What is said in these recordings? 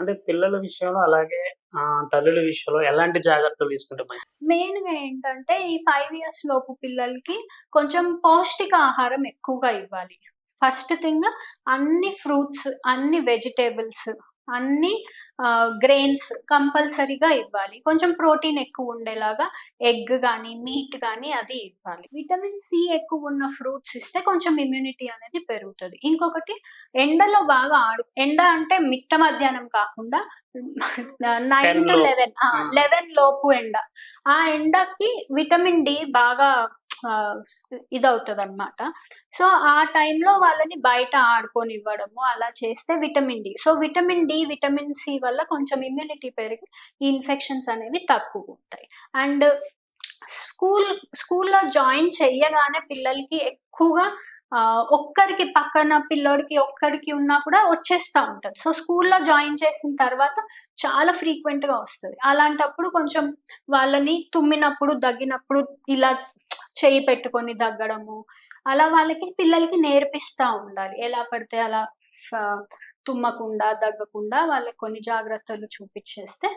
అంటే పిల్లల విషయంలో అలాగే ఆ, తల్లుల విషయంలో ఎలాంటి జాగ్రత్తలు తీసుకుంటే మంచిది? మెయిన్గా ఏంటంటే ఈ ఫైవ్ ఇయర్స్ లోపు పిల్లలకి కొంచెం పౌష్టిక ఆహారం ఎక్కువగా ఇవ్వాలి. ఫస్ట్ థింగ్ అన్ని ఫ్రూట్స్ అన్ని వెజిటేబుల్స్ అన్ని గ్రెయిన్స్ కంపల్సరీగా ఇవ్వాలి కొంచెం ప్రోటీన్ ఎక్కువ ఉండేలాగా ఎగ్ కానీ మీట్ కానీ అది ఇవ్వాలి విటమిన్ సి ఎక్కువ ఉన్న ఫ్రూట్స్ ఇస్తే కొంచెం ఇమ్యూనిటీ అనేది పెరుగుతుంది ఇంకొకటి ఎండలో బాగా ఆడు ఎండ అంటే మిట్ట మధ్యాహ్నం కాకుండా నైన్ టు. లెవెన్. లెవెన్ లోపు ఎండ ఆ ఎండకి విటమిన్ డి బాగా ఇదవుతుంది అనమాట సో ఆ టైంలో వాళ్ళని బయట ఆడుకొని ఇవ్వడము అలా చేస్తే vitamin D. So vitamin D vitamin C వల్ల కొంచెం ఇమ్యూనిటీ పెరిగి ఈ ఇన్ఫెక్షన్స్ అనేవి తక్కువ ఉంటాయి అండ్ స్కూల్ స్కూల్లో జాయిన్ చెయ్యగానే పిల్లలకి ఎక్కువగా ఒక్కరికి పక్కన పిల్లోడికి ఒక్కరికి ఉన్నా కూడా వచ్చేస్తూ ఉంటుంది. సో స్కూల్లో జాయిన్ చేసిన తర్వాత చాలా ఫ్రీక్వెంట్గా వస్తుంది. అలాంటప్పుడు కొంచెం వాళ్ళని తుమ్మినప్పుడు దగ్గినప్పుడు ఇలా చేయి పెట్టుకొని దగ్గడము అలా వాళ్ళకి పిల్లలకి నేర్పిస్తా ఉండాలి. ఎలా పడితే అలా తుమ్మకుండా దగ్గకుండా వాళ్ళకి కొన్ని జాగ్రత్తలు చూపించేస్తే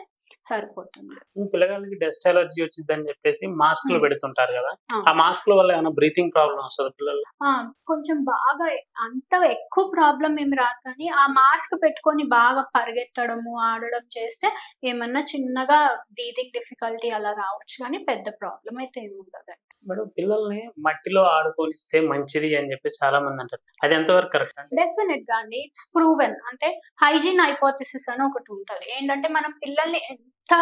సరిపోతుంది. పిల్లగాళ్ళకి డస్ట్ అలర్జీ వచ్చిందని చెప్పేసి మాస్క్లు Hmm. పెడుతుంటారు కదా. ఆ. మాస్క్ల వల్ల ఏమైనా బ్రీతింగ్ ప్రాబ్లం వస్తుంది పిల్లలు కొంచెం బాగా అంత ఎక్కువ ప్రాబ్లం ఏమి రాదు కానీ ఆ మాస్క్ పెట్టుకొని బాగా పరిగెత్తడము ఆడడం చేస్తే ఏమన్నా చిన్నగా బ్రీతింగ్ డిఫికల్టీ అలా రావచ్చు కానీ పెద్ద ప్రాబ్లం అయితే ఏమి ఉండదు. మేడం పిల్లల్ని మట్టిలో ఆడుకోనిస్తే మంచిది అని చెప్పి చాలా మంది అంటారు. అది ఎంతవరకు కరెక్ట్ డెఫినెట్గా అండి. ఇట్స్ ప్రూవెన్ అంటే హైజీన్ హైపోథిసిస్ అని ఒకటి ఉంటది. ఏంటంటే మనం పిల్లల్ని ఎంత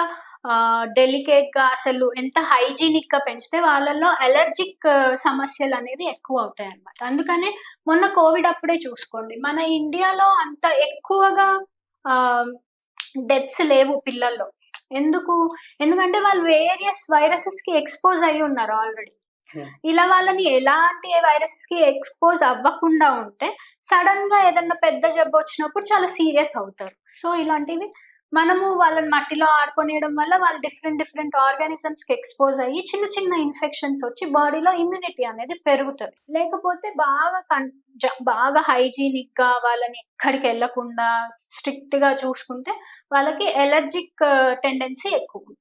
డెలికేట్గా అసలు ఎంత హైజీనిక్గా పెంచితే వాళ్ళల్లో అలర్జిక్ సమస్యలు అనేవి ఎక్కువ అవుతాయి అన్నమాట అందుకనే మొన్న కోవిడ్ అప్పుడే చూసుకోండి. మన ఇండియాలో అంత ఎక్కువగా డెత్స్ లేవు పిల్లల్లో. ఎందుకు? ఎందుకంటే వాళ్ళు వేరియస్ వైరసెస్కి ఎక్స్పోజ్ అయి ఉన్నారు ఆల్రెడీ. ఇలా వాళ్ళని ఎలాంటి వైరసెస్కి ఎక్స్పోజ్ అవ్వకుండా ఉంటే సడన్గా ఏదన్నా పెద్ద జబ్బు వచ్చినప్పుడు చాలా సీరియస్ అవుతారు. సో ఇలాంటివి మనము వాళ్ళని మట్టిలో ఆడుకొనియడం వల్ల వాళ్ళు డిఫరెంట్ డిఫరెంట్ ఆర్గానిజమ్స్కి ఎక్స్పోజ్ అయ్యి చిన్న చిన్న ఇన్ఫెక్షన్స్ వచ్చి బాడీలో ఇమ్యూనిటీ అనేది పెరుగుతుంది. లేకపోతే బాగా కన్- జ- బాగా హైజీనిక్గా వాళ్ళని ఎక్కడికి వెళ్ళకుండా స్ట్రిక్ట్గా చూసుకుంటే వాళ్ళకి ఎలర్జిక్ టెండెన్సీ uh, ఎక్కువ ఉంటుంది.